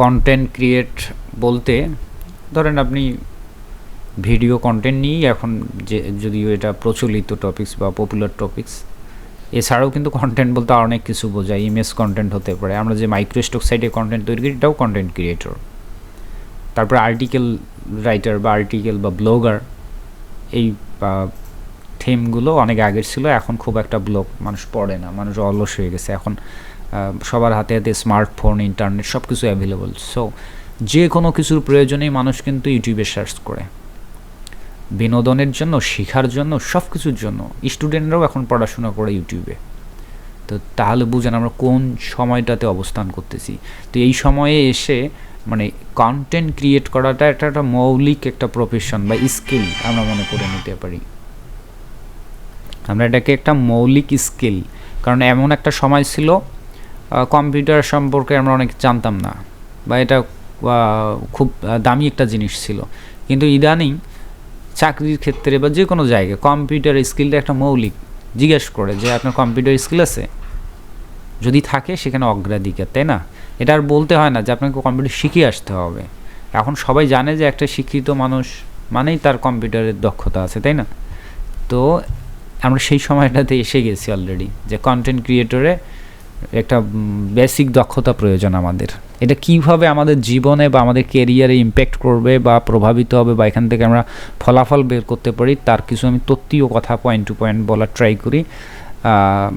Content create বলতে ধরেন আপনি ভিডিও কন্টেন্ট নিয়েই এখন যে, যদিও এটা প্রচলিত টপিকস বা পপুলার টপিকস এছাড়াও কিন্তু কন্টেন্ট বলতে অনেক কিছু বোঝায় ইমেজ কন্টেন্ট হতে পারে। আমরা যে মাইক্রোস্টক সাইটে কন্টেন্ট তৈরি করি, এটাও কন্টেন্ট ক্রিয়েটর তারপরে আর্টিকেল রাইটার বা আর্টিকেল বা ব্লগার এই থিমগুলো অনেক আগের ছিল, এখন খুব একটা ব্লগ মানুষ পড়ে না, মানুষ অলস হয়ে গেছে। এখন সবার হাতে হাতে স্মার্টফোন ইন্টারনেট সব কিছু অ্যাভেলেবল সো যে কোনো কিছুর প্রয়োজনেই মানুষ কিন্তু ইউটিউবে সার্চ করে। বিনোদনের জন্য, শেখার জন্য সব কিছুর জন্য স্টুডেন্টরাও এখন পড়াশোনা করে ইউটিউবে। তো তাহলে বুঝেন আমরা কোন সময়টাতে অবস্থান করতেছি। তো এই সময়ে এসে মানে কন্টেন্ট ক্রিয়েট করাটা একটা একটা মৌলিক একটা প্রফেশন বা স্কিল আমরা মনে করে নিতে পারি। আমরা এটাকে একটা মৌলিক স্কিল কারণ এমন একটা সময় ছিল কম্পিউটার সম্পর্কে আমরা অনেক জানতাম না। বা এটা খুব দামি একটা জিনিস ছিল। কিন্তু ইদানিং চাকরির ক্ষেত্রে বা যে কোনো জায়গায় কম্পিউটার স্কিলটা একটা মৌলিক জিজ্ঞেস করে যে, আপনার কম্পিউটার স্কিল আছে? যদি থাকে সেখানে অগ্রাধিকার, তাই না? এটা আর বলতে হয় না যে, আপনাকে কম্পিউটার শিখে আসতে হবে। এখন সবাই জানে যে, একটা শিক্ষিত মানুষ মানেই তার কম্পিউটারের দক্ষতা আছে, তাই না? তো আমরা সেই সময়টাতে এসে গেছি অলরেডি যে কন্টেন্ট ক্রিয়েটরে একটা বেসিক দক্ষতা প্রয়োজন আমাদের। এটা কীভাবে আমাদের জীবনে বা আমাদের কেরিয়ারে ইম্প্যাক্ট করবে বা প্রভাবিত হবে বা এখান থেকে আমরা ফলাফল বের করতে পারি, তার কিছু আমি তত্ত্বীয় কথা পয়েন্ট টু পয়েন্ট বলার ট্রাই করি।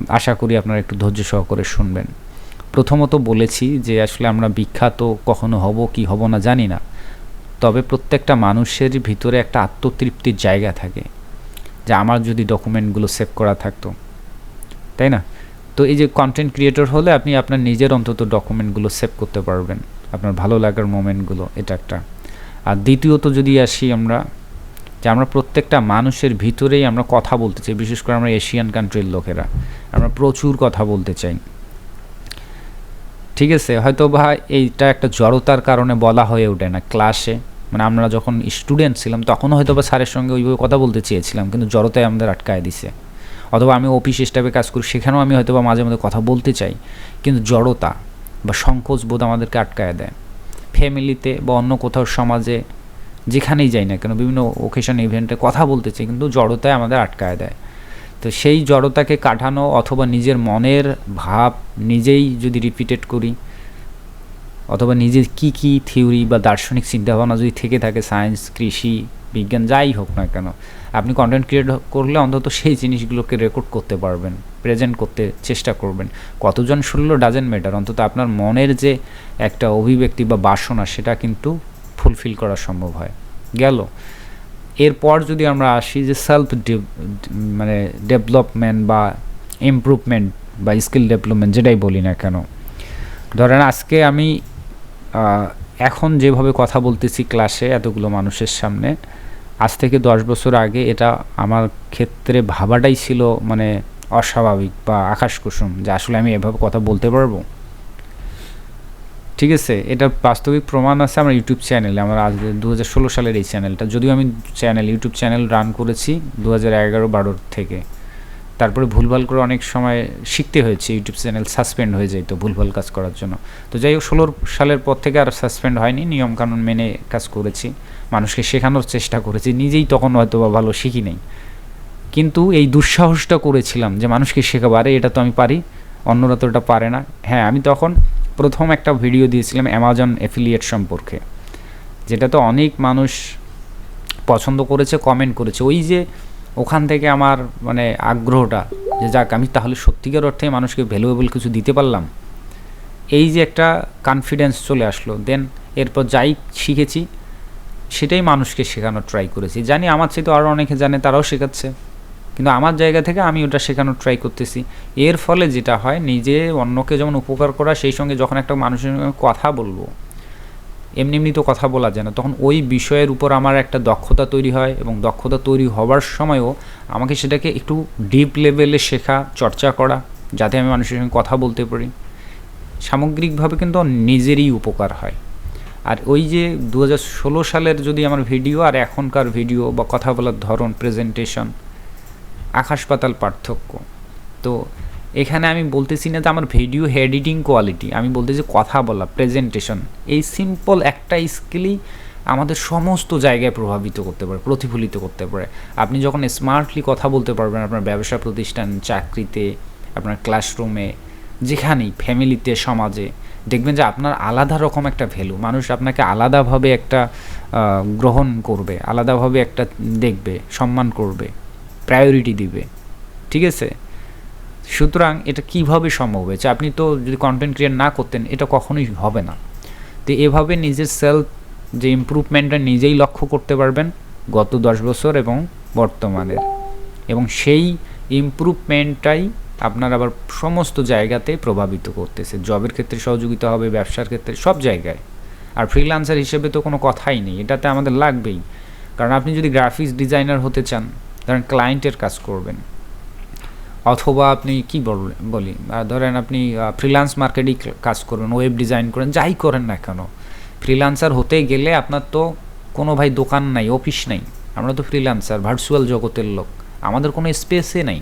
আশা করি আপনারা একটু ধৈর্য সহকারে শুনবেন। প্রথমত বলেছি যে আসলে আমরা বিখ্যাত কখনো হব কি হব না জানি না। তবে প্রত্যেকটা মানুষের ভিতরে একটা আত্মতৃপ্তির জায়গা থাকে। যে আমার যদি ডকুমেন্টগুলো সেভ করা থাকতো। তাই না? তো এই যে কন্টেন্ট ক্রিয়েটর হলে আপনি আপনার নিজের অন্তত ডকুমেন্টগুলো সেভ করতে পারবেন। আপনার ভালো লাগার মোমেন্টগুলো এটা একটা। আর দ্বিতীয়ত যদি আসি আমরা, যে আমরা প্রত্যেকটা মানুষের ভিতরেই আমরা কথা বলতে চাই, বিশেষ করে আমরা এশিয়ান কান্ট্রির লোকেরা, আমরা প্রচুর কথা বলতে চাই। ঠিক আছে? হয়তো বা এইটা একটা জড়তার কারণে বলা হয়ে ওঠে না ক্লাসে মানে আমরা যখন স্টুডেন্ট ছিলাম তখনও হয়তো বা স্যারের সঙ্গে ওইভাবে কথা বলতে চেয়েছিলাম, কিন্তু জড়তায় আমাদের আটকায় দিছে। অথবা আমি অফিস স্টাফে কাজ করি, সেখানেও আমি হয়তো বা মাঝে মাঝে কথা বলতে চাই। কিন্তু জড়তা বা সংকোচ বোধ আমাদেরকে আটকায় দেয়। ফ্যামিলিতে বা অন্য কোথাও সমাজে, যেখানেই যাই না কেন, বিভিন্ন ওকেশন ইভেন্টে কথা বলতে চাই, কিন্তু জড়তায় আমাদের আটকায় দেয়। তো সেই জড়তাকে কাটানো অথবা নিজের মনের ভাব নিজেই যদি রিপিটেড করি, অথবা নিজের কি কি থিওরি বা দার্শনিক চিন্তাভাবনা যদি থেকে থাকে সায়েন্স কৃষি বিজ্ঞান যাই হোক না কেন, আপনি কন্টেন্ট ক্রিয়েট করলে অন্তত সেই জিনিসগুলোকে রেকর্ড করতে পারবেন প্রেজেন্ট করতে চেষ্টা করবেন। কতজন শুনলো ডাজেন্ট ম্যাটার অন্তত আপনার মনের যে একটা অভিব্যক্তি বা বাসনা, সেটা কিন্তু ফুলফিল করা সম্ভব হয়। গেল। এরপর যদি আমরা আসি যে সেলফ মানে ডেভেলপমেন্ট বা ইমপ্রুভমেন্ট বা স্কিল ডেভেলপমেন্ট যেটাই বলি না কেন। ধরেন আজকে আমি এখন যেভাবে কথা বলতেছি ক্লাসে এতগুলো মানুষের সামনে, আজ থেকে দশ বছর আগে এটা আমার ক্ষেত্রে ভাবাটাই ছিল মানে অস্বাভাবিক বা আকাশ কুসুম যে আসলে আমি এভাবে কথা বলতে পারব। ঠিক আছে, এটা বাস্তবিক প্রমাণ আছে আমার ইউটিউব চ্যানেলে, আমার আজ দু হাজার ষোলো সালের এই চ্যানেলটা। যদিও আমি চ্যানেল, ইউটিউব চ্যানেল রান করেছি দু হাজার এগারো বারোর থেকে। তারপরে ভুলভাল করে অনেক সময় শিখতে হয়েছে ইউটিউব চ্যানেল সাসপেন্ড হয়ে যেত ভুলভাল কাজ করার জন্য। তো যাই হোক, ষোলোর সালের পর থেকে আর সাসপেন্ড হয়নি, নিয়মকানুন মেনে কাজ করেছি, মানুষকে শেখানোর চেষ্টা করেছি, নিজেই তখন হয়তো বা ভালো শিখি নেই। কিন্তু এই দুঃসাহসটা করেছিলাম যে মানুষকে শেখাবো, আরে এটা তো আমি পারি, অন্যরা তো এটা পারে না। হ্যাঁ আমি তখন প্রথম একটা ভিডিও দিয়েছিলাম অ্যামাজন অ্যাফিলিয়েট সম্পর্কে যেটা তো অনেক মানুষ পছন্দ করেছে কমেন্ট করেছে। ওই যে ওখান থেকে আমার মানে আগ্রহটা যে যাক, আমি তাহলে সত্যিকার অর্থে মানুষকে ভ্যালুয়েবল কিছু দিতে পারলাম। এই যে একটা কনফিডেন্স চলে আসলো। দেন এরপর যাই শিখেছি, সেটাই মানুষকে শেখানোর ট্রাই করেছি। জানি আমার চেয়ে তো আরও অনেকে জানে, তারাও শেখাচ্ছে। কিন্তু আমার জায়গা থেকে আমি ওটা শেখানোর ট্রাই করতেছি। এর ফলে যেটা হয়, নিজে অন্যকে যেমন উপকার করা, সেই সঙ্গে যখন একটা মানুষের সঙ্গে কথা বলব এমনি এমনি তো কথা বলা যায় না। তখন ওই বিষয়ের উপর আমার একটা দক্ষতা তৈরি হয় এবং দক্ষতা তৈরি হওয়ার সময়ও আমাকে সেটাকে একটু ডিপ লেভেলে শেখা, চর্চা করা, যাতে আমি মানুষের সঙ্গে কথা বলতে পারি। সামগ্রিকভাবে কিন্তু নিজেরই উপকার হয়। আর ওই যে দু হাজার ষোলো সালের যদি আমার ভিডিও আর এখনকার ভিডিও বা কথা বলার ধরন প্রেজেন্টেশন আকাশ পাতাল পার্থক্য, তো এখানে আমি বলতেছি না যে আমার ভিডিও এডিটিং কোয়ালিটি আমি বলতেছি কথা বলা প্রেজেন্টেশন এই সিম্পল একটা স্কিলই আমাদের সমস্ত জায়গায় প্রভাবিত করতে পারে, প্রতিফলিত করতে পারে। আপনি যখন স্মার্টলি কথা বলতে পারবেন আপনার ব্যবসা প্রতিষ্ঠান, চাকরিতে, আপনার ক্লাসরুমে যেখানেই ফ্যামিলিতে সমাজে, দেখবেন যে আপনার আলাদা রকম একটা ভ্যালু মানুষ আপনাকে আলাদাভাবে একটা গ্রহণ করবে, আলাদাভাবে একটা দেখবে, সম্মান করবে প্রায়োরিটি দিবে। ঠিক আছে? সুতরাং এটা কীভাবে সম্ভব হয়েছে? আপনি তো যদি কন্টেন্ট ক্রিয়েট না করতেন, এটা কখনোই হবে না। তো এভাবে নিজের সেলফ যে ইম্প্রুভমেন্টটা নিজেই লক্ষ্য করতে পারবেন গত দশ বছর এবং বর্তমানের। এবং সেই ইম্প্রুভমেন্টটাই আপনার আবার সমস্ত জায়গাতে প্রভাবিত করতেছে। জবের ক্ষেত্রে সহযোগিতা হবে, ব্যবসার ক্ষেত্রে, সব জায়গায়। আর ফ্রিলান্সার হিসেবে তো কোনো কথাই নেই। এটাতে আমাদের লাগবেই। কারণ আপনি যদি গ্রাফিক্স ডিজাইনার হতে চান, ধরেন ক্লায়েন্টের কাজ করবেন অথবা আপনি কি বলি ধরেন আপনি ফ্রিলান্স মার্কেটিং কাজ করবেন ওয়েব ডিজাইন করেন, যাই করেন না কেন ফ্রিলান্সার হতে গেলে আপনার তো কোনো ভাই দোকান নাই অফিস নাই, আমরা তো ফ্রিলান্সার ভার্চুয়াল জগতের লোক, আমাদের কোনো স্পেসে নাই।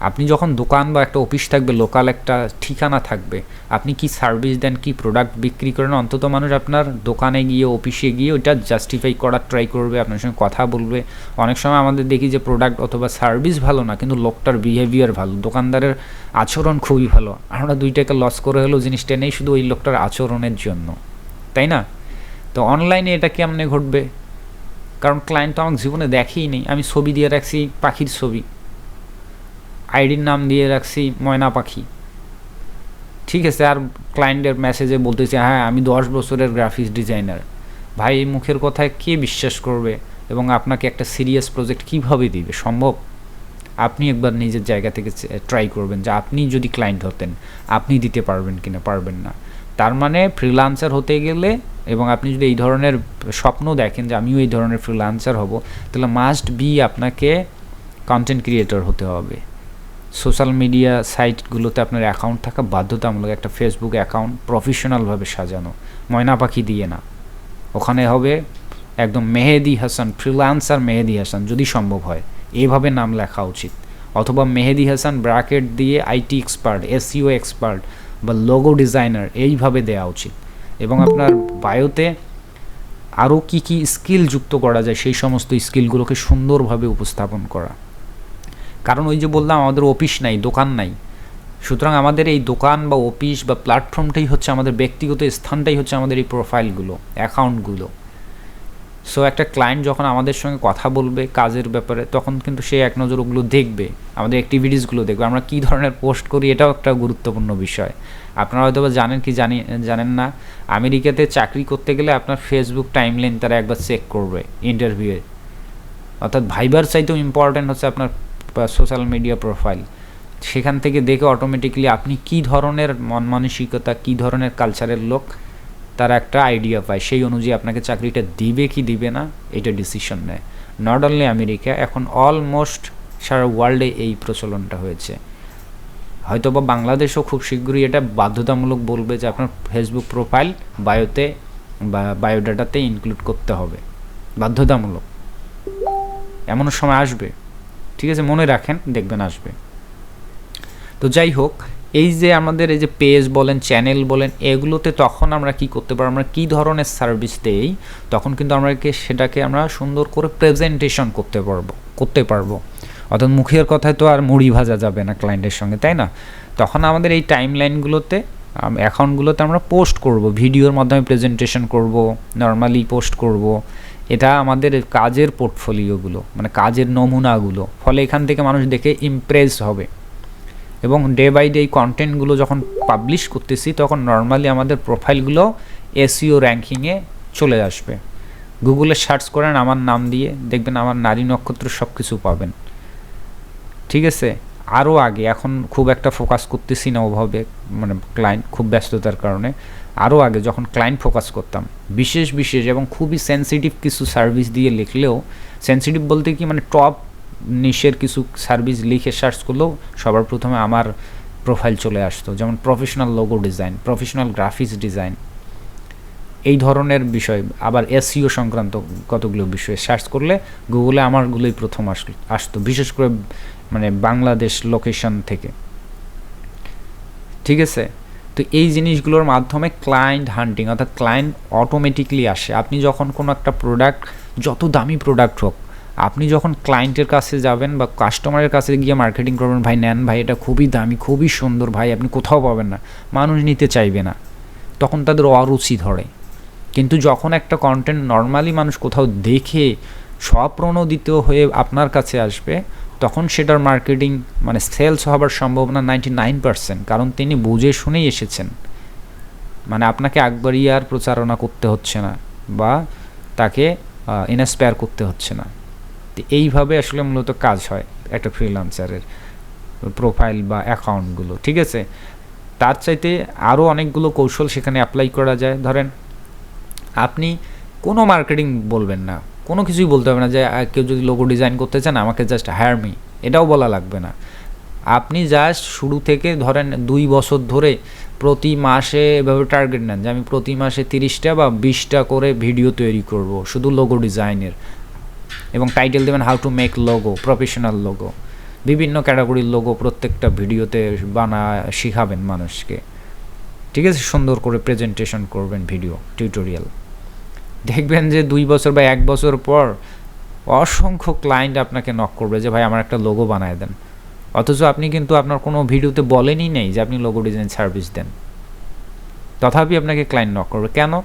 আপনি যখন দোকান বা একটা অফিস থাকবে, লোকাল একটা ঠিকানা থাকবে, আপনি কি সার্ভিস দেন, কি প্রোডাক্ট বিক্রি করেন? অন্তত মানুষ আপনার দোকানে গিয়ে, অফিসে গিয়ে ওইটা জাস্টিফাই করার ট্রাই করবে, আপনার সঙ্গে কথা বলবে। অনেক সময় আমাদের দেখি যে প্রোডাক্ট অথবা সার্ভিস ভালো না, কিন্তু লোকটার বিহেভিয়ার ভালো, দোকানদারের আচরণ খুবই ভালো। আমরা দুই টাকা লস করে হলেও জিনিসটা নেই, শুধু ওই লোকটার আচরণের জন্য। তাই না? তো অনলাইনে এটা কেমনে ঘটবে? কারণ ক্লায়েন্ট তো আমার জীবনে দেখেই নেই, আমি ছবি দিয়ে রাখছি পাখির ছবি। আইডির নাম দিয়ে রাখছি ময়না পাখি। ঠিক আছে, আর ক্লায়েন্টের মেসেজে বলতেছে হ্যাঁ আমি দশ বছরের গ্রাফিক্স ডিজাইনার ভাই, এই মুখের কথায় কে বিশ্বাস করবে এবং আপনাকে একটা সিরিয়াস প্রজেক্ট কীভাবে দিবে? সম্ভব? আপনি একবার নিজের জায়গা থেকে ট্রাই করবেন যে আপনি যদি ক্লায়েন্ট হতেন, আপনি দিতে পারবেন কিনা, পারবেন না। তার মানে ফ্রিলান্সার হতে গেলে এবং আপনি যদি এই ধরনের স্বপ্ন দেখেন যে আমিও এই ধরনের ফ্রিলান্সার হব, তাহলে মাস্ট বি আপনাকে কন্টেন্ট ক্রিয়েটর হতে হবে। সোশ্যাল মিডিয়া সাইটগুলোতে আপনার অ্যাকাউন্ট থাকা বাধ্যতামূলক একটা ফেসবুক অ্যাকাউন্ট প্রফেশনালভাবে সাজানো। ময়না পাখি দিয়ে না। ওখানে হবে একদম মেহেদি হাসান ফ্রিলান্সার মেহেদি হাসান, যদি সম্ভব হয়। এইভাবে নাম লেখা উচিত। অথবা মেহেদি হাসান ব্র্যাকেট দিয়ে আইটি এক্সপার্ট এসইও এক্সপার্ট বা লোগো ডিজাইনার এইভাবে দেওয়া উচিত। এবং আপনার বায়োতে আরও কি কি স্কিল যুক্ত করা যায়, সেই সমস্ত স্কিলগুলোকে সুন্দরভাবে উপস্থাপন করা। কারণ ওই যে বললাম, আমাদের অফিস নাই, দোকান নাই। সুতরাং আমাদের এই দোকান বা অফিস বা প্ল্যাটফর্মটাই হচ্ছে আমাদের ব্যক্তিগত স্থানটাই হচ্ছে আমাদের এই প্রোফাইলগুলো অ্যাকাউন্টগুলো সো একটা ক্লায়েন্ট যখন আমাদের সঙ্গে কথা বলবে কাজের ব্যাপারে, তখন কিন্তু সে এক নজর ওগুলো দেখবে, আমাদের অ্যাক্টিভিটিসগুলো দেখবে। আমরা কী ধরনের পোস্ট করি এটাও একটা গুরুত্বপূর্ণ বিষয়। আপনারা হয়তো বা জানেন কি জানি, জানেন না, আমেরিকাতে চাকরি করতে গেলে আপনার ফেসবুক টাইমলাইন তারা একবার চেক করবে ইন্টারভিউয়ে অর্থাৎ ভাইবার চাইতেও ইম্পর্ট্যান্ট হচ্ছে আপনার সোশ্যাল মিডিয়া প্রোফাইল সেখান থেকে দেখে অটোমেটিকলি আপনি কি ধরনের মন মানসিকতা, কী ধরনের কালচারের লোক, তার একটা আইডিয়া পায়। সেই অনুযায়ী আপনাকে চাকরিটা দিবে কি দিবে না, এটা ডিসিশন নেয়। নট অনলি আমেরিকা, এখন অলমোস্ট সারা ওয়ার্ল্ডে এই প্রচলনটা হয়েছে। হয়তো বা বাংলাদেশও খুব শীঘ্রই এটা বাধ্যতামূলক বলবে যে আপনার ফেসবুক প্রোফাইল বায়োতে বা বায়োডাটাতে ইনক্লুড করতে হবে। বাধ্যতামূলক। এমন সময় আসবে। ঠিক আছে, মনে রাখেন, দেখবেন আসবে। তো যাই হোক, এই যে আমাদের এই যে পেজ বলেন, চ্যানেল বলেন, এগুলোতে তখন আমরা কি করতে পারব? আমরা কী ধরনের সার্ভিস দেই? তখন কিন্তু আমরা সেটাকে আমরা সুন্দর করে প্রেজেন্টেশন করতে পারব করতে পারব। অর্থাৎ মুখের কথায় তো আর মুড়ি ভাজা যাবে না ক্লায়েন্টের সঙ্গে, তাই না? তখন আমাদের এই টাইম লাইনগুলোতে অ্যাকাউন্টগুলোতে আমরা পোস্ট করব ভিডিওর মাধ্যমে প্রেজেন্টেশন করব নর্মালি পোস্ট করব। এটা আমাদের কাজের পোর্টফোলিওগুলো মানে কাজের নমুনাগুলো। ফলে এখান থেকে মানুষ দেখে ইমপ্রেস হবে। এবং ডে বাই ডে এই কন্টেন্টগুলো যখন পাবলিশ করতেছি, তখন নর্মালি আমাদের প্রোফাইলগুলো এসিও র্যাঙ্কিংয়ে চলে আসবে। গুগলে সার্চ করেন আমার নাম দিয়ে, দেখবেন আমার নারী নক্ষত্র সব কিছু পাবেন। ঠিক আছে? আরও আগে, এখন খুব একটা ফোকাস করতেছি না ওভাবে মানে ক্লায়েন্ট খুব ব্যস্ততার কারণে। আরও আগে যখন ক্লায়েন্ট ফোকাস করতাম, বিশেষ বিশেষ এবং খুবই সেন্সিটিভ কিছু সার্ভিস দিয়ে লিখলেও সেন্সিটিভ বলতে কি মানে টপ নিশের কিছু সার্ভিস লিখে সার্চ করলেও সবার প্রথমে আমার প্রোফাইল চলে আসতো। যেমন professional logo design professional graphics design এই ধরনের বিষয়। আবার এসইও সংক্রান্ত কতগুলো বিষয় সার্চ করলে গুগলে আমারগুলোই প্রথম আসলো আসতো, বিশেষ করে মানে বাংলাদেশ লোকেশন থেকে। ঠিক আছে? তো এই জিনিসগুলোর মাধ্যমে ক্লায়েন্ট হান্টিং অর্থাৎ ক্লায়েন্ট অটোমেটিকলি আসে। আপনি যখন কোনো একটা প্রোডাক্ট যত দামি প্রোডাক্ট হোক, আপনি যখন ক্লায়েন্টের কাছে যাবেন বা কাস্টমারের কাছে গিয়ে মার্কেটিং করবেন, ভাই, নেন ভাই, এটা খুবই দামি, খুবই সুন্দর, ভাই, আপনি কোথাও পাবেন না। মানুষ নিতে চাইবে না। তখন তাদের অরুচি ধরে। কিন্তু যখন একটা কন্টেন্ট নর্মালি মানুষ কোথাও দেখে, স্বপ্রণোদিত হয়ে আপনার কাছে আসবে তখন সেটার মার্কেটিং মানে সেলস হবার সম্ভাবনা নাইনটি নাইন পার্সেন্ট কারণ তিনি বুঝে শুনেই এসেছেন। মানে আপনাকে একবারই আর প্রচারণা করতে হচ্ছে না, বা তাকে ইনস্পায়ার করতে হচ্ছে না। তো এইভাবে আসলে মূলত কাজ হয় একটা ফ্রিলান্সারের প্রোফাইল বা অ্যাকাউন্টগুলো ঠিক আছে? তার চাইতে আরও অনেকগুলো কৌশল সেখানে অ্যাপ্লাই করা যায়। ধরেন, আপনি কোনো মার্কেটিং বলবেন না কোনো কিছুই বলতে হবে না যে কেউ যদি লোগো ডিজাইন করতে চান, আমাকে জাস্ট হায়ার মি এটাও বলা লাগবে না। আপনি জাস্ট শুরু থেকে ধরেন দুই বছর ধরে প্রতি মাসে এভাবে টার্গেট নেন যে, আমি প্রতি মাসে তিরিশটা বা বিশটা করে ভিডিও তৈরি করব শুধু লোগো ডিজাইনের এবং টাইটেল দেবেন how to make logo professional logo বিভিন্ন ক্যাটাগরির লোগো প্রত্যেকটা ভিডিওতে বানা শিখাবেন মানুষকে। ঠিক আছে? সুন্দর করে প্রেজেন্টেশন করবেন ভিডিও টিউটোরিয়াল দেখবেন যে দুই বছর বা এক বছর পর অসংখ্য ক্লায়েন্ট আপনাকে নক করবে যে, ভাই, আমার একটা লোগো বানায় দেন। অথচ আপনি কিন্তু আপনার কোনো ভিডিওতে বলেনই নেই যে, আপনি লোগো ডিজাইন সার্ভিস দেন। তথাপি আপনাকে ক্লায়েন্ট নক করবে। কেন?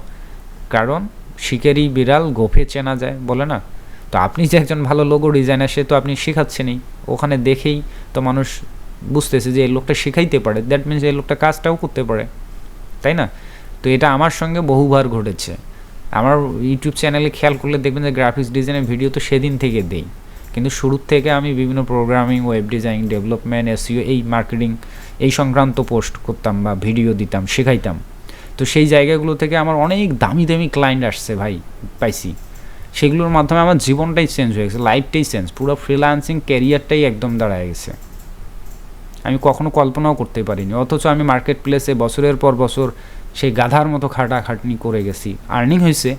কারণ শিকেরই বিড়াল গোফে চেনা যায়, বলে না? তো আপনি যে একজন ভালো লোগো ডিজাইনার সে তো আপনি শেখাচ্ছেনই। ওখানে দেখেই তো মানুষ বুঝতেছে যে, এই লোকটা শেখাইতে পারে। দ্যাট মিনস এই লোকটা কাজটাও করতে পারে। তাই না? তো এটা আমার সঙ্গে বহুবার ঘটেছে। আমার ইউটিউব চ্যানেলে খেয়াল করলে দেখবেন যে গ্রাফিক্স ডিজাইনের ভিডিও তো সেদিন থেকে দেই। কিন্তু শুরুর থেকে আমি বিভিন্ন programming web design development SEO এই মার্কেটিং এই সংক্রান্ত পোস্ট করতাম বা ভিডিও দিতাম, শেখাইতাম। তো সেই জায়গাগুলো থেকে আমার অনেক দামি দামি ক্লায়েন্ট আসছে ভাই, পাইছি। সেগুলোর মাধ্যমে আমার জীবনটাই চেঞ্জ হয়ে গেছে লাইফটাই চেঞ্জ পুরো ফ্রিল্যান্সিং ক্যারিয়ারটাই একদম দাঁড়ায় গেছে। আমি কখনো কল্পনাও করতে পারিনি, অথচ আমি মার্কেট প্লেসে বছরের পর বছর সেই গাধার মতো খাটাখাটনি করে গেছি। আর্নিং হয়েছে,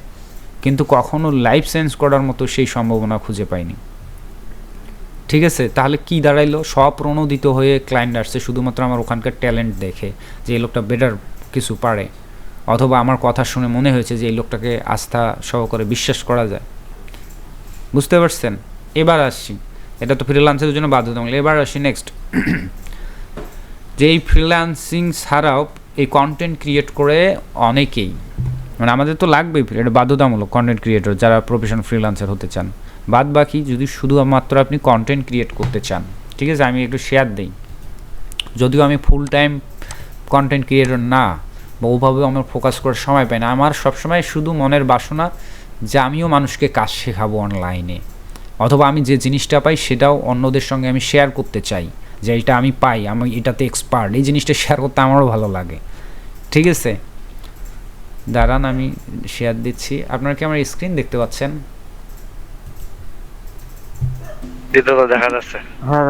কিন্তু কখনো লাইফ চেঞ্জ করার মতো সেই সম্ভাবনা খুঁজে পাইনি। ঠিক আছে, তাহলে কি দাঁড়াইলো? স্বপ্রণোদিত হয়ে ক্লায়েন্ট আসছে, শুধুমাত্র আমার ওখানকার ট্যালেন্ট দেখে যে এই লোকটা বেটার কিছু পারে। অথবা আমার কথা শুনে মনে হয়েছে যে এই লোকটাকে আস্থা সহকারে বিশ্বাস করা যায়। বুঝতে পারছেন? এবার আসছি। এটা তো ফ্রিলান্সের জন্য বাধ্যতামূলক। এবার আসি নেক্সট যে এই ফ্রিল্যান্সিং ছাড়াও এই কন্টেন্ট ক্রিয়েট করে অনেকেই মানে আমাদের তো লাগবেই, এটা বাধ্যতামূলক কন্টেন্ট ক্রিয়েটর যারা প্রফেশন ফ্রিলান্সার হতে চান। বাদ বাকি যদি শুধুমাত্র আপনি কন্টেন্ট ক্রিয়েট করতে চান, ঠিক আছে, আমি একটু শেয়ার দিই। যদিও আমি ফুল টাইম কন্টেন্ট ক্রিয়েটর না, বা ওভাবে আমার ফোকাস করার সময় পাই না, আমার সবসময় শুধু মনের বাসনা যে আমিও মানুষকে কাজ শেখাবো অনলাইনে অথবা আমি যে জিনিসটা পাই সেটাও অন্যদের সঙ্গে আমি শেয়ার করতে চাই। যে এটা আমি পাই আমি এটাতে এক্সপার্ট এই জিনিসটা শেয়ার করতে আমারও ভালো লাগে। ঠিক আছে? দাঁড়ান আমি শেয়ার দিচ্ছি। আপনারা কি আমার স্ক্রিন দেখতে পাচ্ছেন? দেখা যাচ্ছে। হ্যাঁ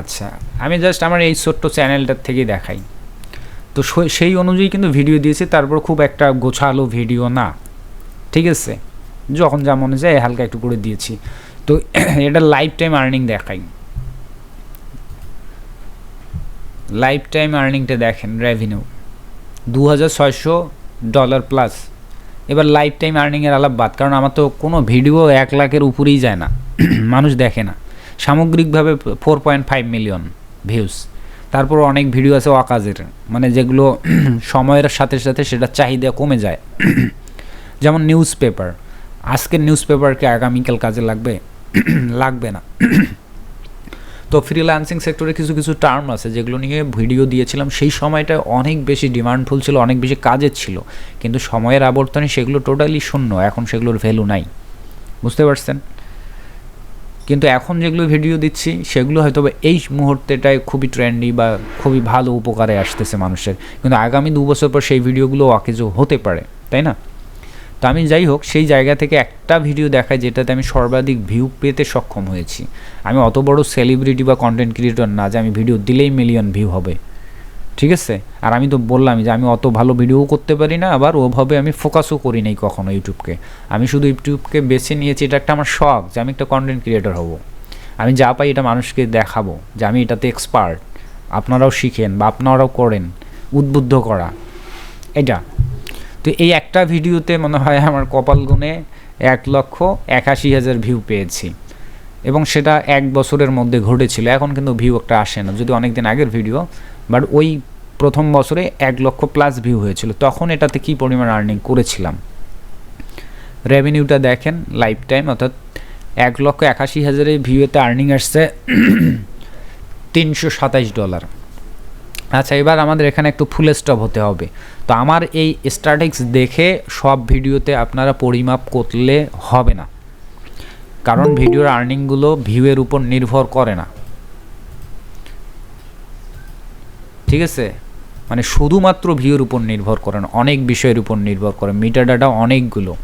আচ্ছা আমি জাস্ট আমার এই ছোট্ট চ্যানেলটার থেকেই দেখাই। তো সেই অনুযায়ী কিন্তু ভিডিও দিয়েছি তারপর খুব একটা গোছালো ভিডিও না। ঠিক আছে? যখন যা মনে যায় হালকা একটু করে দিয়েছি। তো এটা লাইফ টাইম আর্নিং দেখাই। লাইফ টাইম আর্নিংটা দেখেন রেভিনিউ দু হাজার ছয়শো ডলার প্লাস এবার লাইফ টাইম আর্নিংয়ের আলাপ বাদ, কারণ আমার তো কোনো ভিডিও এক লাখের উপরেই যায় না। মানুষ দেখে না। সামগ্রিকভাবে four point five million views তারপর অনেক ভিডিও আছে অকাজের মানে যেগুলো সময়ের সাথে সাথে সেটা চাহিদা কমে যায়। যেমন নিউজ পেপার আজকের নিউজ পেপারকে আগামীকাল কাজে লাগবে? লাগবে না। তো ফ্রিল্যান্সিং সেক্টরে কিছু কিছু টার্ম আছে যেগুলো নিয়ে ভিডিও দিয়েছিলাম। সেই সময়টা অনেক বেশি ডিমান্ডফুল ছিল, অনেক বেশি কাজের ছিল। কিন্তু সময়ের আবর্তনে সেগুলো টোটালি শূন্য, এখন সেগুলোর ভ্যালু নাই। বুঝতে পারছেন? কিন্তু এখন যেগুলো ভিডিও দিচ্ছি, সেগুলো হয়তো এই মুহূর্তেটায় খুবই ট্রেন্ডি বা খুবই ভালো উপকারে আসতেছে মানুষের। কিন্তু আগামী দু বছর পর সেই ভিডিওগুলো অকেজো হতে পারে, তাই না? তো আমি যাই হোক, সেই জায়গা থেকে একটা ভিডিও দেখাই যেটাতে আমি সর্বাধিক ভিউ পেতে সক্ষম হয়েছি। আমি অত বড় সেলিব্রিটি বা কন্টেন্ট ক্রিয়েটর না যে আমি ভিডিও দিলেই মিলিয়ন ভিউ হবে। ঠিক আছে? আর আমি তো বললাম যে আমি অত ভালো ভিডিও করতে পারি না, আবার ওভাবে আমি ফোকাসও করি নাই কখনো ইউটিউবকে আমি শুধু ইউটিউবকে বেছে নিয়েছি, এটা একটা আমার শখ যে আমি একটা কন্টেন্ট ক্রিয়েটর হব। আমি যা পাই এটা মানুষকে দেখাবো যে আমি এটাতে এক্সপার্ট আপনারাও শিখেন বা আপনারাও করেন। উদ্বুদ্ধ করা। এটা। তো এই একটা ভিডিওতে মনে হয় আমার কপাল গুনে এক লক্ষ একাশি হাজার ভিউ পেয়েছি। এবং সেটা এক বছরের মধ্যে ঘটেছিল। এখন কিন্তু ভিউ একটা আসে না। যদি অনেক দিন আগের ভিডিও বাট ওই প্রথম বছরে এক লক্ষ প্লাস ভিউ হয়েছিল। তখন এটাতে কি পরিমাণ আর্নিং করেছিলাম? রেভিনিউটা দেখেন লাইফ টাইম অর্থাৎ এক লক্ষ একাশি হাজারের ভিউতে আর্নিং আসছে তিনশো সাতাইশ ডলার আচ্ছা এবার আমাদের এখানে একটু ফুল স্টপ হতে হবে। তো আমার এই স্ট্যাটিক্স দেখে সব ভিডিওতে আপনারা পরিমাপ করলে হবে না। কারণ ভিডিওর আর্নিংগুলো ভিউয়ের উপর নির্ভর করে না। ঠিক আছে? মানে শুধুমাত্র ভিউর উপর নির্ভর করে না, অনেক বিষয়ের উপর নির্ভর করে মিটার ডাটা অনেকগুলো।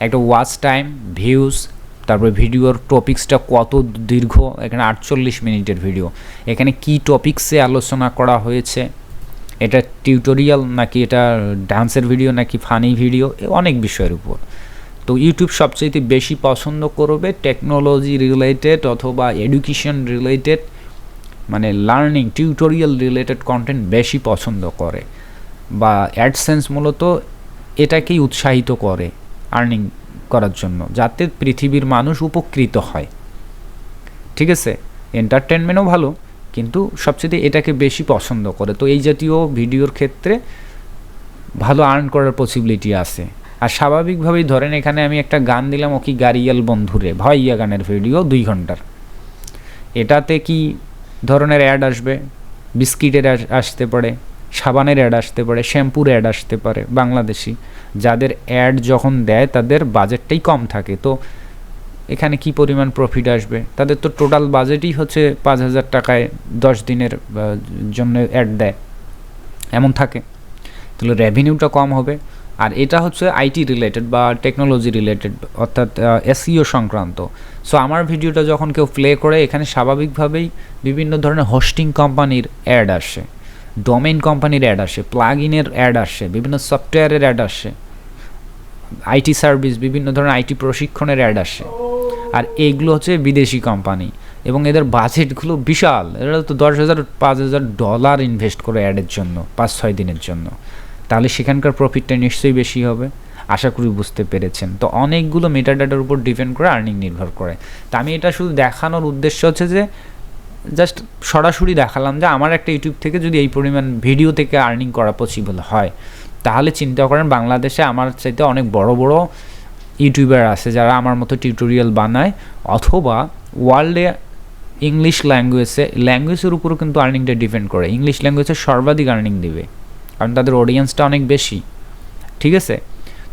একটা ওয়াচ টাইম ভিউজ তারপরে ভিডিওর টপিক্সটা কত দীর্ঘ? এখানে আটচল্লিশ মিনিটের ভিডিও এখানে কি টপিক্সে আলোচনা করা হয়েছে? এটা টিউটোরিয়াল নাকি এটা ডান্সের ভিডিও নাকি ফানি ভিডিও অনেক বিষয়ের উপর। তো ইউটিউব সবচেয়ে বেশি পছন্দ করবে টেকনোলজি রিলেটেড অথবা এডুকেশন রিলেটেড মানে লার্নিং টিউটোরিয়াল রিলেটেড কন্টেন্ট বেশি পছন্দ করে। বা অ্যাডসেন্স মূলত এটাকেই উৎসাহিত করে আর্নিং করার জন্য, যাতে পৃথিবীর মানুষ উপকৃত হয়। ঠিক আছে? এন্টারটেনমেন্টও ভালো, কিন্তু সবচেয়ে এটাকে বেশি পছন্দ করে। তো এই জাতীয় ভিডিওর ক্ষেত্রে ভালো আর্ন করার পসিবিলিটি আছে। আর স্বাভাবিকভাবেই ধরেন এখানে আমি একটা গান দিলাম, ও কি গাড়িয়াল বন্ধুরে ভয়ইয়া গানের ভিডিও দুই ঘণ্টার। এটাতে কি ধরনের অ্যাড আসবে? বিস্কিটের আসতে পারে। সাবানের অ্যাড আসতে পারে, শ্যাম্পুর অ্যাড আসতে পারে, বাংলাদেশি। যাদের অ্যাড যখন দেয়, তাদের বাজেটটাই কম থাকে। তো এখানে কি পরিমাণ প্রফিট আসবে? তাদের তো টোটাল বাজেটই হচ্ছে পাঁচ হাজার টাকায় দশ দিনের জন্য অ্যাড দেয়। এমন থাকে। তাহলে রেভিনিউটা কম হবে। আর এটা হচ্ছে আইটি রিলেটেড বা টেকনোলজি রিলেটেড অর্থাৎ এসইও সংক্রান্ত। সো আমার ভিডিওটা যখন কেউ প্লে করে, এখানে স্বাভাবিকভাবেই বিভিন্ন ধরনের হোস্টিং কোম্পানির অ্যাড আসে। ডোমেইন কোম্পানির অ্যাড আসে প্লাগ ইনের অ্যাড আসে, বিভিন্ন সফটওয়্যারের অ্যাড আসে আইটি সার্ভিস বিভিন্ন ধরনের আইটি প্রশিক্ষণের অ্যাড আসে। আর এইগুলো হচ্ছে বিদেশি কোম্পানি এবং এদের বাজেটগুলো বিশাল। এরা তো দশ হাজার, পাঁচ হাজার ডলার ইনভেস্ট করে অ্যাডের জন্য, পাঁচ, ছয় দিনের জন্য। তাহলে সেখানকার প্রফিটটা নিশ্চয়ই বেশি হবে, আশা করি বুঝতে পেরেছেন। তো অনেকগুলো মেটাডাটার উপর ডিপেন্ড করে আর্নিং নির্ভর করে। তা আমি এটা শুধু দেখানোর উদ্দেশ্য হচ্ছে যে জাস্ট সরাসরি দেখালাম যে আমার একটা ইউটিউব থেকে যদি এই পরিমাণ ভিডিও থেকে আর্নিং করা পসিবল হয়, তাহলে চিন্তা করেন বাংলাদেশে আমার চাইতে অনেক বড় বড় ইউটিউবার আছে যারা আমার মতো টিউটোরিয়াল বানায়, অথবা ওয়ার্ল্ডে ইংলিশ ল্যাঙ্গুয়েজে ল্যাঙ্গুয়েজের উপরও কিন্তু আর্নিংটা ডিপেন্ড করে। ইংলিশ ল্যাঙ্গুয়েজে সর্বাধিক আর্নিং দেবে, কারণ তাদের অডিয়েন্সটা অনেক বেশি, ঠিক আছে?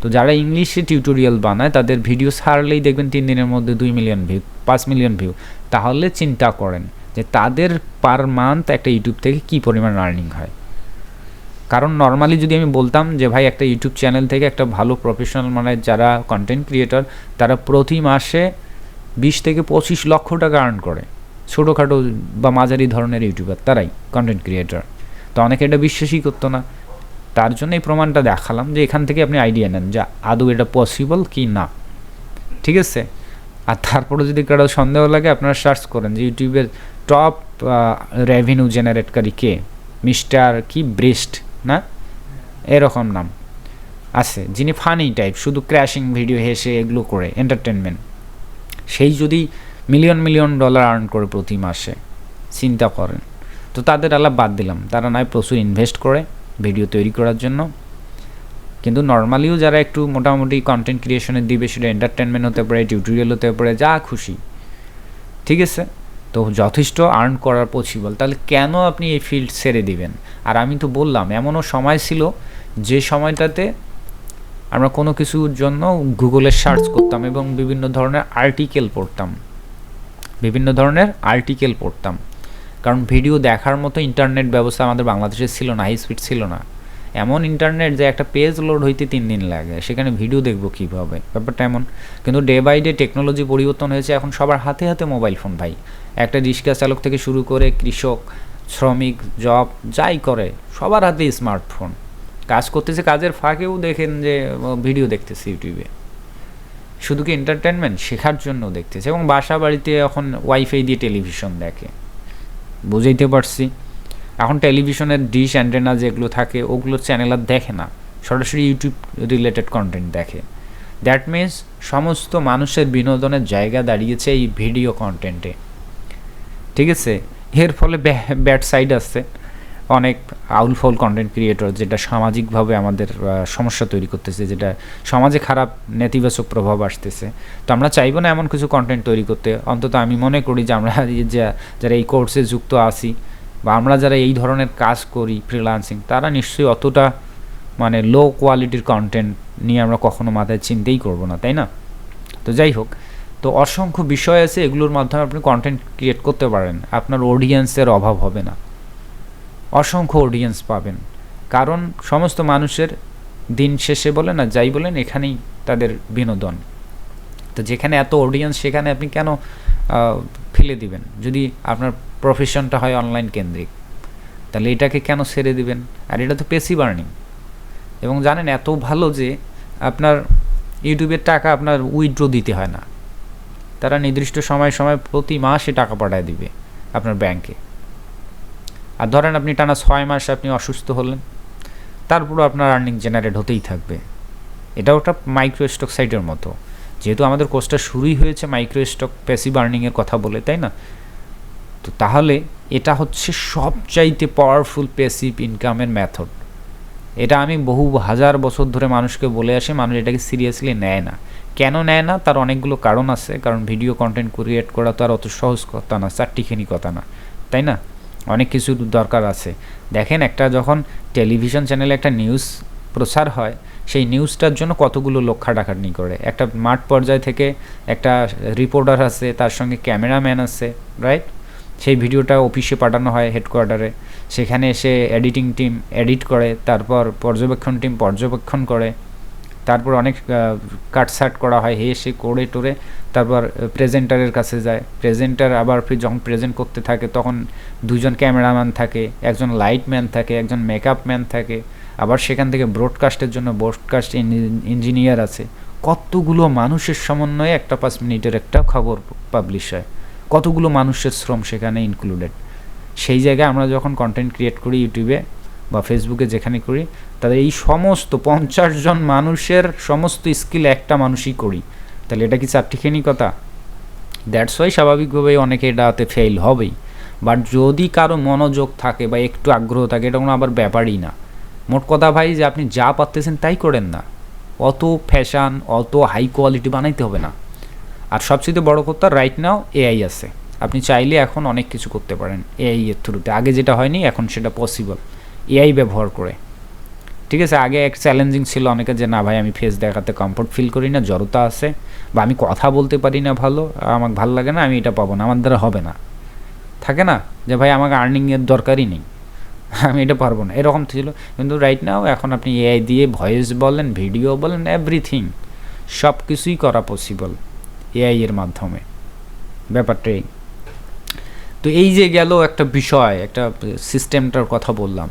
তো যারা ইংলিশে টিউটোরিয়াল বানায়, তাদের ভিডিও ছাড়লেই দেখবেন তিন দিনের মধ্যে দুই মিলিয়ন ভিউ পাঁচ মিলিয়ন ভিউ তাহলে চিন্তা করেন যে তাদের পার মান্থ একটা ইউটিউব থেকে কী পরিমাণ আর্নিং হয়? কারণ নর্মালি যদি আমি বলতাম যে, ভাই, একটা ইউটিউব চ্যানেল থেকে একটা ভালো প্রফেশনাল মানে যারা কন্টেন্ট ক্রিয়েটর তারা প্রতি মাসে বিশ থেকে পঁচিশ লক্ষ টাকা আর্ন করে। ছোটোখাটো বা মাঝারি ধরনের ইউটিউবার তারাই কন্টেন্ট ক্রিয়েটর তো অনেকে এটা বিশ্বাসই করতো না। তার জন্য এই প্রমাণটা দেখালাম যে, এখান থেকে আপনি আইডিয়া নেন যে, আদৌ এটা পসিবল কি না? ঠিক আছে? আর তারপরে যদি কারও সন্দেহ লাগে, আপনারা সার্চ করেন যে ইউটিউবের টপ রেভিনিউ জেনারেটকারী কে মিস্টার কি? ব্রেস্ট না? এরকম নাম। আছে। যিনি ফানি টাইপ শুধু ক্র্যাশিং ভিডিও হেসে এগুলো করে এন্টারটেনমেন্ট সেই যদি মিলিয়ন মিলিয়ন ডলার আর্ন করে প্রতি মাসে, চিন্তা করেন। তো তাদের আলাপ বাদ দিলাম। তারা নয়, প্রচুর ইনভেস্ট করে ভিডিও তৈরি করার জন্য। কিন্তু নর্মালিও যারা একটু মোটামুটি কন্টেন্ট ক্রিয়েশনের দিবে, সেটা এন্টারটেনমেন্ট হতে পারে টিউটোরিয়াল হতে পারে, যা খুশি। ঠিক আছে? তো যথেষ্ট আর্ন করার পসিবল তাহলে কেন আপনি এই ফিল্ড ছেড়ে দিবেন? আর আমি তো বললাম, এমনও সময় ছিল যে সময়টাতে আমরা কোনো কিছুর জন্য গুগলে সার্চ করতাম এবং বিভিন্ন ধরনের আর্টিকেল পড়তাম। বিভিন্ন ধরনের আর্টিকেল পড়তাম। কারণ ভিডিও দেখার মতো ইন্টারনেট ব্যবস্থা আমাদের বাংলাদেশে ছিল না হাই স্পিড ছিল না। এমন ইন্টারনেট যে একটা পেজ লোড হইতে তিন দিন লাগে, সেখানে ভিডিও দেখব কীভাবে? ব্যাপারটা এমন। কিন্তু ডে বাই ডে টেকনোলজি পরিবর্তন হয়েছে, এখন সবার হাতে হাতে মোবাইল ফোন ভাই। একটা রিক্সা চালক থেকে শুরু করে কৃষক, শ্রমিক জব যাই করে, সবার হাতে স্মার্টফোন কাজ করতেছে, কাজের ফাঁকেও দেখেন যে ভিডিও দেখতেছে ইউটিউবে শুধু কি এন্টারটেনমেন্ট শেখার জন্য দেখতেছে। এবং বাসা বাড়িতে এখন ওয়াইফাই দিয়ে টেলিভিশন দেখে। বুঝাইতে পারছি। এখন টেলিভিশনের ডিশ অ্যান্টেনা যেগুলো থাকে, ওগুলো চ্যানেল আর দেখে না। সরাসরি ইউটিউব রিলেটেড কন্টেন্ট দেখে। দ্যাট মিন্স সমস্ত মানুষের বিনোদনের জায়গা দাঁড়িয়েছে এই ভিডিও কন্টেন্টে ঠিক আছে? এর ফলে ব্যাড সাইড আছে। অনেক আউল ফাউল কন্টেন্ট ক্রিয়েটর যেটা সামাজিকভাবে আমাদের সমস্যা তৈরি করতেছে, যেটা সমাজে খারাপ নেতিবাচক প্রভাব আসতেছে। তো আমরা চাইব না এমন কিছু কন্টেন্ট তৈরি করতে। অন্তত আমি মনে করি যে আমরা যারা এই কোর্সে যুক্ত আছি বা আমরা যারা এই ধরনের কাজ করি ফ্রিলান্সিং তারা নিশ্চয়ই অতটা মানে লো কোয়ালিটির কন্টেন্ট নিয়ে আমরা কখনো মাথায় চিন্তেই করব না, তাই না? তো যাই হোক, তো অসংখ্য বিষয় আছে এগুলোর মাধ্যমে আপনি কন্টেন্ট ক্রিয়েট করতে পারেন, আপনার অডিয়েন্সের অভাব হবে না। অসংখ্য অডিয়েন্স পাবেন, কারণ সমস্ত মানুষের দিন শেষে বলেন না যাই বলেন, এখানেই তাদের বিনোদন। তো যেখানে এত অডিয়েন্স সেখানে আপনি কেন ফেলে দিবেন। যদি আপনার প্রফেশনটা হয় অনলাইন কেন্দ্রিক, তাহলে এটাকে কেন ছেড়ে দিবেন? আর এটা তো পেসি বার্নিং এবং জানেন, এত ভালো যে আপনার ইউটিউবের টাকা আপনার উইথড্র দিতে হয় না। তারা নির্দিষ্ট সময় সময় প্রতি মাসে টাকা পাঠায় দিবে আপনার ব্যাংকে আর ধরেন আপনি টানা ছয় মাস আপনি অসুস্থ হলেন, তারপরও আপনার আর্নিং জেনারেট হতেই থাকবে। এটাও একটা মাইক্রো স্টক সাইটের মতো। যেহেতু আমাদের কোর্সটা শুরুই হয়েছে মাইক্রো স্টক প্যাসিভ আর্নিংয়ের কথা বলে, তাই না? তো তাহলে এটা হচ্ছে সবচাইতে পাওয়ারফুল প্যাসিভ ইনকামের মেথড এটা আমি বহু হাজার বছর ধরে মানুষকে বলে আসি, মানুষ এটাকে সিরিয়াসলি নেয় না। কেন নেয় না? তার অনেকগুলো কারণ আছে, কারণ ভিডিও কন্টেন্ট ক্রিয়েট করা তো আর অত সহজ কথা না, চারটিখানি কথা না, তাই না? অনেক কিছু দরকার আছে। দেখেন একটা যখন টেলিভিশন চ্যানেলে একটা নিউজ প্রচার হয় সেই নিউজটার জন্য কতগুলো লোক খাটাখাটনি করে। একটা মাঠ পর্যায় থেকে একটা রিপোর্টার আছে তার সঙ্গে ক্যামেরাম্যান আছে রাইট সেই ভিডিওটা অফিসে পাঠানো হয় হেডকোয়ার্টারে সেখানে এসে এডিটিং টিম এডিট করে, তারপর পর্যবেক্ষণ টিম পর্যবেক্ষণ করে। তারপর অনেক কাটসাট করা হয়, হে সে করে টোরে। তারপর প্রেজেন্টারের কাছে যায়। প্রেজেন্টার আবার যখন প্রেজেন্ট করতে থাকে, তখন দুজন ক্যামেরাম্যান থাকে, একজন লাইটম্যান থাকে, একজন মেকআপ ম্যান থাকে। আবার সেখান থেকে ব্রডকাস্টের জন্য ব্রডকাস্ট ইঞ্জিনিয়ার আছে। কতগুলো মানুষের সমন্বয়ে একটা পাঁচ মিনিটের একটা খবর পাবলিশ হয়। কতগুলো মানুষের শ্রম সেখানে ইনক্লুডেড সেই জায়গায় আমরা যখন কন্টেন্ট ক্রিয়েট করি ইউটিউবে বা ফেসবুকে যেখানে করি তাদের এই সমস্ত পঞ্চাশ জন মানুষের সমস্ত স্কিল একটা মানুষই করি। তাহলে এটা কি চারটিখানি কথা? দ্যাটস ওয়াই স্বাভাবিকভাবেই অনেকে এটাতে ফেল হবেই। বাট যদি কারও মনোযোগ থাকে বা একটু আগ্রহ থাকে, এটা কোনো আবার ব্যাপারই না। মোট কথা ভাই যে আপনি যা পারতেছেন তাই করেন না। অত ফ্যাশান অত হাই কোয়ালিটি বানাইতে হবে না। আর সবচেয়ে বড় কথা রাইট নাও এআই আছে। আপনি চাইলে এখন অনেক কিছু করতে পারেন এআই এর থ্রুতে আগে যেটা হয়নি, এখন সেটা পসিবল এআই ব্যবহার করে। ঠিক আছে, আগে এক চ্যালেঞ্জিং ছিল, অনেকে যে, না ভাই, আমি ফেস দেখাতে কমফোর্ট ফিল করি না, জড়তা আছে বা আমি কথা বলতে পারি না ভালো, আমাকে ভালো লাগে না, আমি এটা পাবো না, আমার দ্বারা হবে না। থাকে না? যে, ভাই, আমাকে আর্নিংয়ের দরকারই নেই, আমি এটা পারব না। এরকম ছিল। কিন্তু রাইট নাও এখন আপনি এআই দিয়ে ভয়েস বলেন ভিডিও বলেন এভরিথিং সব কিছুই করা পসিবল এআই এর মাধ্যমে। ব্যাপারটাই। তো এই যে গেল একটা বিষয়, একটা সিস্টেমটার কথা বললাম।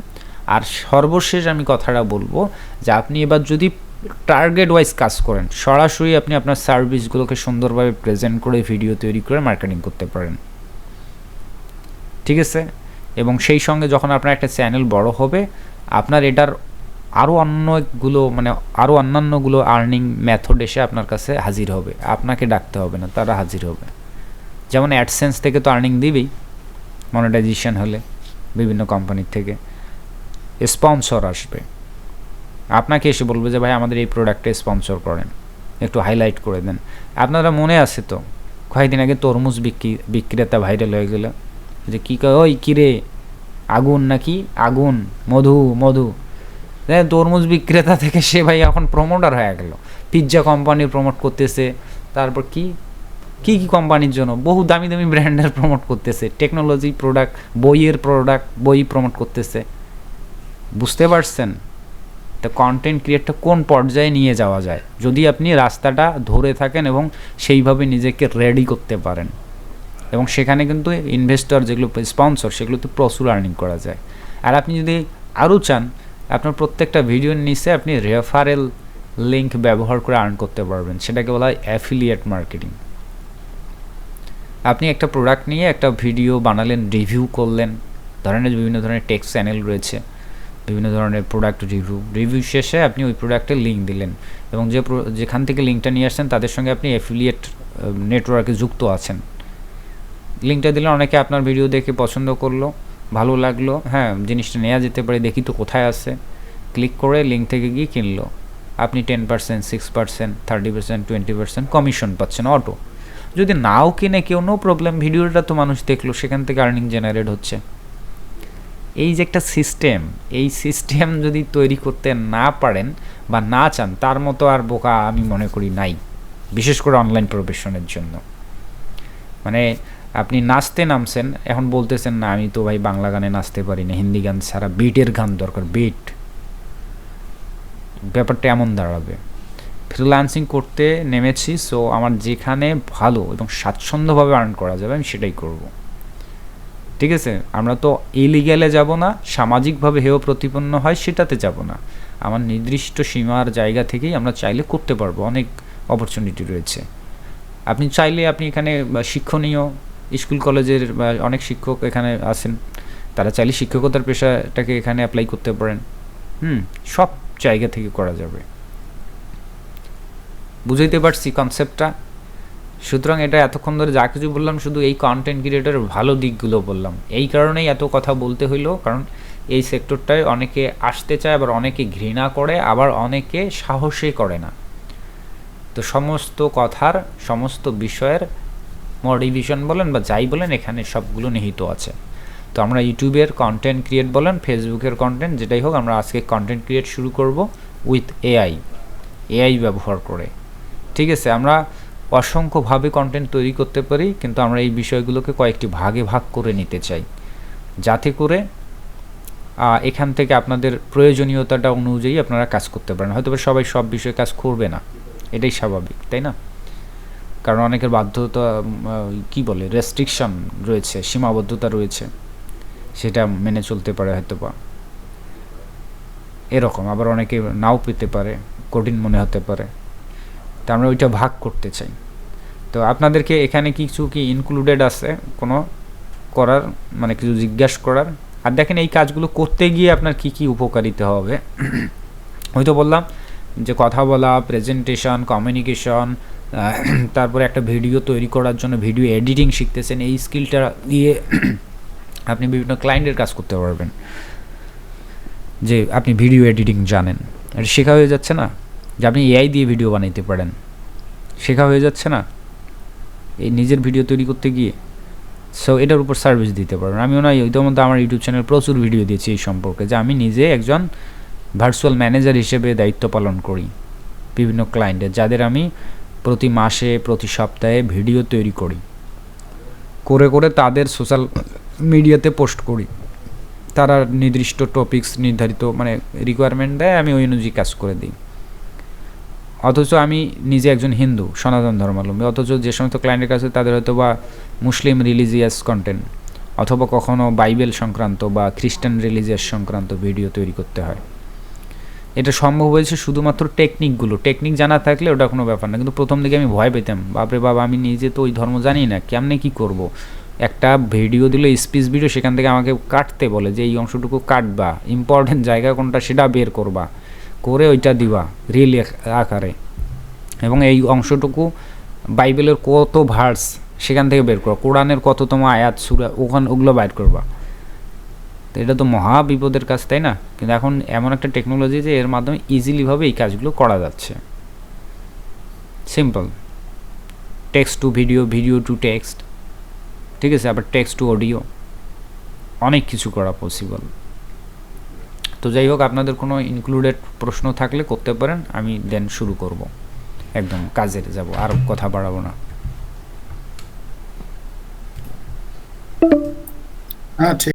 আর সর্বশেষ আমি কথাটা বলব যে আপনি এবার যদি টার্গেট ওয়াইজ কাজ করেন, সরাসরি আপনি আপনার সার্ভিসগুলোকে সুন্দরভাবে প্রেজেন্ট করে ভিডিও তৈরি করে মার্কেটিং করতে পারেন। ঠিক আছে? এবং সেই সঙ্গে যখন আপনার একটা চ্যানেল বড় হবে, আপনার এটার আরও অন্যগুলো মানে আরও অন্যান্যগুলো আর্নিং মেথড এসে আপনার কাছে হাজির হবে। আপনাকে ডাকতে হবে না, তারা হাজির হবে। যেমন অ্যাডসেন্স থেকে তো আর্নিং দিবেই মনিটাইজেশন হলে বিভিন্ন কোম্পানির থেকে। স্পন্সর আসবে। আপনাকে এসে বলবে যে, ভাই, আমাদের এই প্রোডাক্টে স্পন্সর করেন। একটু হাইলাইট করে দেন। আপনারা মনে আছে তো, কয়েকদিন আগে তরমুজ বিক্রি, বিক্রেতা ভাইরাল হয়ে গেল। যে, কী ওই কিরে আগুন নাকি? আগুন, মধু মধু। দেখ তরমুজ বিক্রেতা থেকে সে, ভাই, এখন প্রমোটার হয়ে গেল। পিৎজা কোম্পানি প্রমোট করতেছে। তারপর কি কি কি কোম্পানির জন্য? বহু দামি দামি ব্র্যান্ডের প্রমোট করতেছে। টেকনোলজি প্রোডাক্ট বইয়ের প্রোডাক্ট বই প্রমোট করতেছে। বুঝতে পারছেন? তো কন্টেন্ট ক্রিয়েটটা কোন পর্যায়ে নিয়ে যাওয়া যায়? যদি আপনি রাস্তাটা ধরে থাকেন এবং সেইভাবে নিজেকে রেডি করতে পারেন। এবং সেখানে কিন্তু ইনভেস্টর যেগুলো স্পন্সর সেগুলোতে প্রচুর আর্নিং করা যায়। আর আপনি যদি আরও চান, আপনার প্রত্যেকটা ভিডিওর নিচে আপনি রেফারেল লিঙ্ক ব্যবহার করে আর্ন করতে পারবেন। সেটাকে বলা হয় অ্যাফিলিয়েট মার্কেটিং আপনি একটা প্রোডাক্ট নিয়ে একটা ভিডিও বানালেন রিভিউ করলেন। ধরনের বিভিন্ন ধরনের টেক্সট চ্যানেল রয়েছে। বিভিন্ন ধরনের প্রোডাক্ট রিভিউ রিভিউ শেষে আপনি ওই প্রোডাক্টের লিঙ্ক দিলেন এবং যে যেখান থেকে লিঙ্কটা নিয়ে আসছেন, তাদের সঙ্গে আপনি অ্যাফিলিয়েট নেটওয়ার্কে যুক্ত আছেন। লিঙ্কটা দিলে অনেকে আপনার ভিডিও দেখে পছন্দ করল, ভালো লাগল হ্যাঁ জিনিসটা নেওয়া যেতে পারে, দেখি তো কোথায় আছে। ক্লিক করে লিঙ্ক থেকে গিয়ে কিনলো। আপনি ten percent six percent thirty percent twenty percent commission পাচ্ছেন অটো যদি নাও কিনে, কেউ নো প্রবলেম ভিডিওটা তো মানুষ দেখল, সেখান থেকে আর্নিং জেনারেট হচ্ছে। এই যে একটা সিস্টেম এই সিস্টেম যদি তৈরি করতে না পারেন বা না চান, তার মতো আর বোকা আমি মনে করি নাই, বিশেষ করে অনলাইন প্রফেশনের জন্য। মানে আপনি নাচতে নামছেন, এখন বলতেছেন, না, আমি তো ভাই বাংলা গানে নাচতে পারি না, হিন্দি গান ছাড়া বিটের গান দরকার বিট ব্যাপারটা এমন দাঁড়াবে। ফ্রিল্যান্সিং করতে নেমেছি সো আমার যেখানে ভালো এবং স্বাচ্ছন্দ্যভাবে আর্ন করা যাবে, আমি সেটাই করব। ঠিক আছে? আমরা তো ইলিগ্যালে যাব না, সামাজিকভাবে হেয় প্রতিপন্ন হয়, সেটাতে যাব না। আমার নির্দিষ্ট সীমার জায়গা থেকেই আমরা চাইলে করতে পারব, অনেক অপরচুনিটি রয়েছে। আপনি চাইলে আপনি এখানে শিক্ষণীয় স্কুল, কলেজের অনেক শিক্ষক এখানে আছেন। তারা চাইলে শিক্ষকতার পেশাটাকে এখানে অ্যাপ্লাই করতে পারেন। হুম, সব জায়গা থেকে করা যাবে। বুঝাইতে পারছি কনসেপ্টটা সুতরাং এটা এতক্ষণ ধরে যা কিছু বললাম, শুধু এই কন্টেন্ট ক্রিয়েটারের ভালো দিকগুলো বললাম। এই কারণেই এত কথা বলতে হইল, কারণ এই সেক্টরটায় অনেকে আসতে চায়, আবার অনেকে ঘৃণা করে, আবার অনেকে সাহসই করে না। তো সমস্ত কথার, সমস্ত বিষয়ের মডিভিশন বলেন বা যাই বলেন, এখানে সবগুলো নিহিত আছে। তো আমরা ইউটিউবের কন্টেন্ট ক্রিয়েট বলেন ফেসবুকের কন্টেন্ট যেটাই হোক, আমরা আজকে কন্টেন্ট ক্রিয়েট শুরু করব উইথ এআই এআই ব্যবহার করে। ঠিক আছে, আমরা অসংখ্যভাবে কন্টেন্ট তৈরি করতে পারি, কিন্তু আমরা এই বিষয়গুলোকে কয়েকটি ভাগে ভাগ করে নিতে চাই। যাতে করে এখান থেকে আপনাদের প্রয়োজনীয়তাটা অনুযায়ী আপনারা কাজ করতে পারেন। হয়তো সবাই সব বিষয়ে কাজ করবে না, এটাই স্বাভাবিক, তাই না? কারণ অনেকের বাধ্যতা কি বলে রেস্ট্রিকশন রয়েছে, সীমাবদ্ধতা রয়েছে, সেটা মেনে চলতে পারে হয়তো বা এরকম, আবার অনেকে নাও পেতে পারে, কঠিন মনে হতে পারে। তা আমরা ওইটা ভাগ করতে চাই। তো আপনাদেরকে এখানে কিছু কি ইনক্লুডেড আছে? কোনো করার মানে কিছু জিজ্ঞাসা করার? আর দেখেন এই কাজগুলো করতে গিয়ে আপনার কি কি উপকারিতা হবে? ওই তো বললাম যে কথা বলা প্রেজেন্টেশন কমিউনিকেশন তারপরে একটা ভিডিও তৈরি করার জন্য ভিডিও এডিটিং শিখতেছেন, এই স্কিলটা দিয়ে আপনি বিভিন্ন ক্লায়েন্টের কাজ করতে পারবেন। যে আপনি ভিডিও এডিটিং জানেন। এটা শেখা হয়ে যাচ্ছে না? যে আপনি এআই দিয়ে ভিডিও বানাইতে পারেন। শেখা হয়ে যাচ্ছে না। এই নিজের ভিডিও তৈরি করতে গিয়ে। সো এটার উপর সার্ভিস দিতে পারবেন। আমিও না ইতিমধ্যে আমার ইউটিউব চ্যানেল প্রচুর ভিডিও দিয়েছি এই সম্পর্কে, যে আমি নিজে একজন ভার্চুয়াল ম্যানেজার হিসেবে দায়িত্ব পালন করি বিভিন্ন ক্লায়েন্টের যাদের আমি প্রতি মাসে, প্রতি সপ্তাহে ভিডিও তৈরি করি। করে করে তাদের সোশ্যাল মিডিয়াতে পোস্ট করি। তারা নির্দিষ্ট টপিক্স নির্ধারিত মানে রিকোয়ারমেন্ট দেয়, আমি ওই অনুযায়ী কাজ করে দিই। অথচ আমি নিজে একজন হিন্দু, সনাতন ধর্মাবলম্বী। অথচ যে সমস্ত ক্লায়েন্টের কাছে তাদের হয়তো বা মুসলিম রিলিজিয়াস কন্টেন্ট অথবা কখনো বাইবেল সংক্রান্ত বা খ্রিস্টান রিলিজিয়াস সংক্রান্ত ভিডিও তৈরি করতে হয়। এটা সম্ভব হয়েছে শুধুমাত্র টেকনিকগুলো টেকনিক জানা থাকলে ওটা কোনো ব্যাপার না। কিন্তু প্রথম দিকে আমি ভয় পেতাম, বাপরে বাবা আমি নিজে তো ওই ধর্ম জানি না, কেমনে কি করব। একটা ভিডিও দিলে স্পিচ ভিডিও সেখান থেকে আমাকে কাটতে বলে যে, এই অংশটুকু কাটবা ইম্পর্টেন্ট জায়গা কোনটা সেটা বের করবা। করে ওইটা দিবা রিল আকারে। এবং এই অংশটুকু বাইবেলের কত ভার্স সেখান থেকে বের করবা কোরআনের কত কততম আয়াত, সুরা, ওখান ওগুলো বাইর করবা। তো এটা তো মহা বিপদের কাজ, তাই না? কিন্তু এখন এমন একটা টেকনোলজি যে এর মাধ্যমে ইজিলিভাবে এই কাজগুলো করা যাচ্ছে। Simple text to video video to text ঠিক আছে? আবার টেক্সট টু অডিও অনেক কিছু করা পসিবল তো যাই হোক, আপনাদের কোনো ইনক্লুডেড প্রশ্ন থাকলে করতে পারেন, আমি দেন শুরু করব। একদম কাজের যাব, আর কথা বাড়াবো না। হ্যাঁ ঠিক।